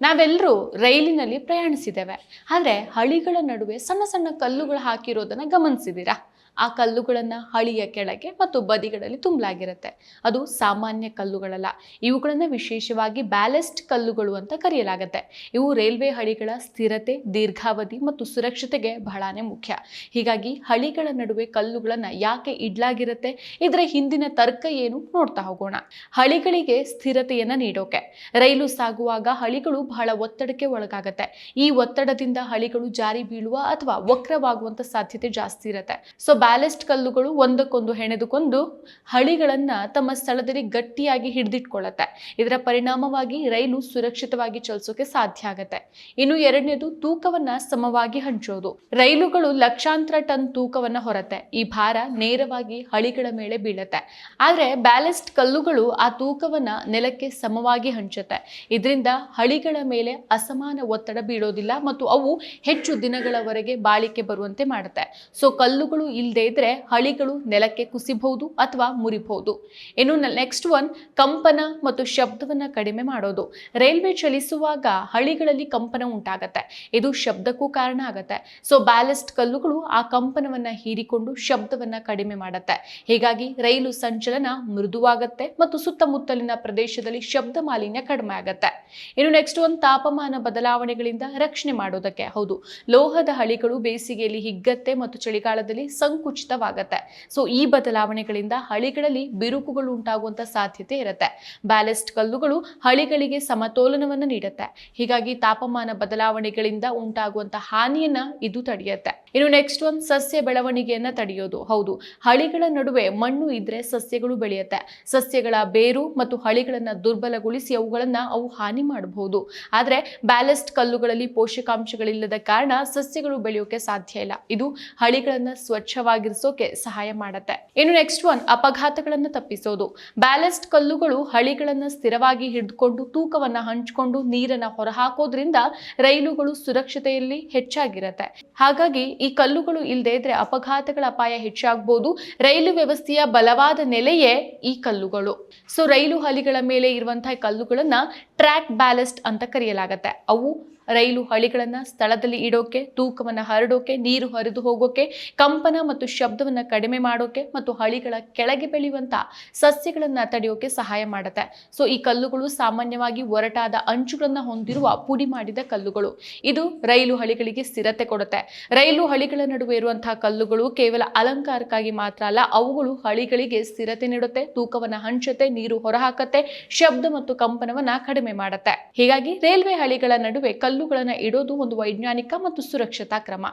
ನಾವೆಲ್ಲರೂ ರೈಲಿನಲ್ಲಿ ಪ್ರಯಾಣಿಸಿದ್ದೇವೆ. ಆದರೆ ಹಳಿಗಳ ನಡುವೆ ಸಣ್ಣ ಸಣ್ಣ ಕಲ್ಲುಗಳು ಹಾಕಿರೋದನ್ನು ಗಮನಿಸಿದ್ದೀರಾ? ಆ ಕಲ್ಲುಗಳನ್ನು ಹಳಿಯ ಕೆಳಗೆ ಮತ್ತು ಬದಿಗಳಲ್ಲಿ ತುಂಬಲಾಗಿರುತ್ತೆ. ಅದು ಸಾಮಾನ್ಯ ಕಲ್ಲುಗಳಲ್ಲ. ಇವುಗಳನ್ನು ವಿಶೇಷವಾಗಿ ಬ್ಯಾಲೆಸ್ಟ್ ಕಲ್ಲುಗಳು ಅಂತ ಕರೆಯಲಾಗುತ್ತೆ. ಇವು ರೈಲ್ವೆ ಹಳಿಗಳ ಸ್ಥಿರತೆ, ದೀರ್ಘಾವಧಿ ಮತ್ತು ಸುರಕ್ಷತೆಗೆ ಬಹಳಾನೇ ಮುಖ್ಯ. ಹೀಗಾಗಿ ಹಳಿಗಳ ನಡುವೆ ಕಲ್ಲುಗಳನ್ನು ಯಾಕೆ ಇಡ್ಲಾಗಿರುತ್ತೆ? ಇದರ ಹಿಂದಿನ ತರ್ಕ ಏನು ನೋಡ್ತಾ ಹೋಗೋಣ. ಹಳಿಗಳಿಗೆ ಸ್ಥಿರತೆಯನ್ನು ನೀಡೋಕೆ. ರೈಲು ಸಾಗುವಾಗ ಹಳಿಗಳು ಬಹಳ ಒತ್ತಡಕ್ಕೆ ಒಳಗಾಗತ್ತೆ. ಈ ಒತ್ತಡದಿಂದ ಹಳಿಗಳು ಜಾರಿ ಬೀಳುವ ಅಥವಾ ವಕ್ರವಾಗುವಂತ ಸಾಧ್ಯತೆ ಜಾಸ್ತಿ ಇರುತ್ತೆ. ಸೊ ಬ್ಯಾಲೆಸ್ಟ್ ಕಲ್ಲುಗಳು ಒಂದಕ್ಕೊಂದು ಹೆಣೆದುಕೊಂಡು ಹಳಿಗಳನ್ನ ತಮ್ಮ ಸ್ಥಳದಲ್ಲಿ ಗಟ್ಟಿಯಾಗಿ ಹಿಡಿದಿಟ್ಕೊಳ್ಳುತ್ತೆ ಇದರ ಪರಿಣಾಮವಾಗಿ ರೈಲು ಸುರಕ್ಷಿತವಾಗಿ ಚಲಿಸೋಕೆ ಸಾಧ್ಯ ಆಗತ್ತೆ. ಇನ್ನು ಎರಡನೇದು ತೂಕವನ್ನ ಸಮವಾಗಿ ಹಂಚೋದು. ರೈಲುಗಳು ಲಕ್ಷಾಂತರ ಟನ್ ತೂಕವನ್ನ ಹೊರತ್ತೆ. ಈ ಭಾರ ನೇರವಾಗಿ ಹಳಿಗಳ ಮೇಲೆ ಬೀಳತ್ತೆ. ಆದ್ರೆ ಬ್ಯಾಲೆಸ್ಟ್ ಕಲ್ಲುಗಳು ಆ ತೂಕವನ್ನ ನೆಲಕ್ಕೆ ಸಮವಾಗಿ ಹಂಚುತ್ತೆ. ಇದರಿಂದ ಹಳಿಗಳ ಮೇಲೆ ಅಸಮಾನ ಒತ್ತಡ ಬೀಳೋದಿಲ್ಲ ಮತ್ತು ಅವು ಹೆಚ್ಚು ದಿನಗಳವರೆಗೆ ಬಾಳಿಕೆ ಬರುವಂತೆ ಮಾಡುತ್ತೆ. ಸೊ ಕಲ್ಲುಗಳು ಇಲ್ಲದೆ ಇದ್ರೆ ಹಳಿಗಳು ನೆಲಕ್ಕೆ ಕುಸಿಬಹುದು ಅಥವಾ ಮುರಿಬಹುದು. ಇನ್ನು ನೆಕ್ಸ್ಟ್ ಒನ್ ಕಂಪನ ಮತ್ತು ಶಬ್ದವನ್ನ ಕಡಿಮೆ ಮಾಡೋದು. ರೈಲ್ವೆ ಚಲಿಸುವಾಗ ಹಳಿಗಳಲ್ಲಿ ಕಂಪನ ಉಂಟಾಗತ್ತೆ. ಇದು ಶಬ್ದಕ್ಕೂ ಕಾರಣ ಆಗತ್ತೆ. ಸೊ ಬ್ಯಾಲೆಸ್ಟ್ ಕಲ್ಲುಗಳು ಆ ಕಂಪನವನ್ನ ಹೀರಿಕೊಂಡು ಶಬ್ದವನ್ನ ಕಡಿಮೆ ಮಾಡುತ್ತೆ. ಹೀಗಾಗಿ ರೈಲು ಸಂಚಲನ ಮೃದುವಾಗತ್ತೆ ಮತ್ತು ಸುತ್ತಮುತ್ತಲಿನ ಪ್ರದೇಶದಲ್ಲಿ ಶಬ್ದ ಮಾಲಿನ್ಯ ಕಡಿಮೆ ಆಗತ್ತೆ. ಇನ್ನು ನೆಕ್ಸ್ಟ್ ಒಂದು ತಾಪಮಾನ ಬದಲಾವಣೆಗಳಿಂದ ರಕ್ಷಣೆ ಮಾಡೋದಕ್ಕೆ ಹೌದು. ಲೋಹದ ಹಳಿಗಳು ಬೇಸಿಗೆಯಲ್ಲಿ ಹಿಗ್ಗತ್ತೆ ಮತ್ತು ಚಳಿಗಾಲದಲ್ಲಿ ಸಂಕುಚಿತವಾಗತ್ತೆ. ಸೊ ಈ ಬದಲಾವಣೆಗಳಿಂದ ಹಳಿಗಳಲ್ಲಿ ಬಿರುಕುಗಳು ಉಂಟಾಗುವಂತ ಸಾಧ್ಯತೆ ಇರುತ್ತೆ. ಬ್ಯಾಲೆಸ್ಟ್ ಕಲ್ಲುಗಳು ಹಳಿಗಳಿಗೆ ಸಮತೋಲನವನ್ನು ನೀಡುತ್ತೆ. ಹೀಗಾಗಿ ತಾಪಮಾನ ಬದಲಾವಣೆಗಳಿಂದ ಉಂಟಾಗುವಂತ ಹಾನಿಯನ್ನ ಇದು ತಡೆಯುತ್ತೆ. ಇನ್ನು ನೆಕ್ಸ್ಟ್ ಒಂದು ಸಸ್ಯ ಬೆಳವಣಿಗೆಯನ್ನ ತಡೆಯೋದು. ಹೌದು, ಹಳಿಗಳ ನಡುವೆ ಮಣ್ಣು ಇದ್ರೆ ಸಸ್ಯಗಳು ಬೆಳೆಯುತ್ತೆ. ಸಸ್ಯಗಳ ಬೇರು ಮತ್ತು ಹಳಿಗಳನ್ನ ದುರ್ಬಲಗೊಳಿಸಿ ಅವುಗಳನ್ನ ಅವು ಹಾನಿ ಮಾಡಬಹುದು. ಆದ್ರೆ ಬ್ಯಾಲೆಸ್ಟ್ ಕಲ್ಲುಗಳಲ್ಲಿ ಪೋಷಕಾಂಶಗಳಿಲ್ಲದ ಕಾರಣ ಸಸ್ಯಗಳು ಬೆಳೆಯೋಕೆ ಸಾಧ್ಯ ಇಲ್ಲ. ಇದು ಹಳಿಗಳನ್ನ ಸ್ವಚ್ಛವಾಗಿರಿಸೋಕೆ ಸಹಾಯ ಮಾಡುತ್ತೆ. ಇನ್ನು ನೆಕ್ಸ್ಟ್ ಒನ್ ಅಪಘಾತಗಳನ್ನು ತಪ್ಪಿಸೋದು. ಬ್ಯಾಲೆಸ್ಟ್ ಕಲ್ಲುಗಳು ಹಳಿಗಳನ್ನ ಸ್ಥಿರವಾಗಿ ಹಿಡಿದುಕೊಂಡು ತೂಕವನ್ನ ಹಂಚಿಕೊಂಡು ನೀರನ್ನ ಹೊರಹಾಕೋದ್ರಿಂದ ರೈಲುಗಳು ಸುರಕ್ಷತೆಯಲ್ಲಿ ಹೆಚ್ಚಾಗಿರುತ್ತೆ. ಹಾಗಾಗಿ ಈ ಕಲ್ಲುಗಳು ಇಲ್ಲದೆ ಇದ್ರೆ ಅಪಘಾತಗಳ ಅಪಾಯ ಹೆಚ್ಚಾಗಬಹುದು ರೈಲು ವ್ಯವಸ್ಥೆಯ ಬಲವಾದ ನೆಲೆಯೇ ಈ ಕಲ್ಲುಗಳು. ಸೊ ರೈಲು ಹಳಿಗಳ ಮೇಲೆ ಇರುವಂತಹ ಕಲ್ಲುಗಳನ್ನ ಟ್ರ್ಯಾಕ್ ಬ್ಯಾಲೆಸ್ಟ್ ಅಂತ ಕರೆಯಲಾಗತ್ತೆ ಅವು ರೈಲು ಹಳಿಗಳನ್ನು ಸ್ಥಳದಲ್ಲಿ ಇಡೋಕೆ, ತೂಕವನ್ನು ಹರಡೋಕೆ, ನೀರು ಹರಿದು ಹೋಗೋಕೆ, ಕಂಪನ ಮತ್ತು ಶಬ್ದವನ್ನು ಕಡಿಮೆ ಮಾಡೋಕೆ ಮತ್ತು ಹಳಿಗಳ ಕೆಳಗೆ ಬೆಳೆಯುವಂಥ ಸಸ್ಯಗಳನ್ನ ತಡೆಯೋಕೆ ಸಹಾಯ ಮಾಡುತ್ತೆ. ಸೊ ಈ ಕಲ್ಲುಗಳು ಸಾಮಾನ್ಯವಾಗಿ ಒರಟಾದ ಅಂಚುಗಳನ್ನು ಹೊಂದಿರುವ ಪುಡಿ ಮಾಡಿದ ಕಲ್ಲುಗಳು. ಇದು ರೈಲು ಹಳಿಗಳಿಗೆ ಸ್ಥಿರತೆ ಕೊಡುತ್ತೆ. ರೈಲು ಹಳಿಗಳ ನಡುವೆ ಇರುವಂತಹ ಕಲ್ಲುಗಳು ಕೇವಲ ಅಲಂಕಾರಕ್ಕಾಗಿ ಮಾತ್ರ ಅಲ್ಲ, ಅವುಗಳು ಹಳಿಗಳಿಗೆ ಸ್ಥಿರತೆ ನೀಡುತ್ತೆ, ತೂಕವನ್ನ ಹಂಚುತ್ತೆ, ನೀರು ಹೊರಹಾಕತ್ತೆ, ಶಬ್ದ ಮತ್ತು ಕಂಪನವನ್ನ ಕಡಿಮೆ ಮಾಡುತ್ತೆ. ಹೀಗಾಗಿ ರೈಲ್ವೆ ಹಳಿಗಳ ನಡುವೆ ಕಲ್ಲುಗಳನ್ನ ಇಡೋದು ಒಂದು ವೈಜ್ಞಾನಿಕ ಮತ್ತು ಸುರಕ್ಷತಾ ಕ್ರಮ.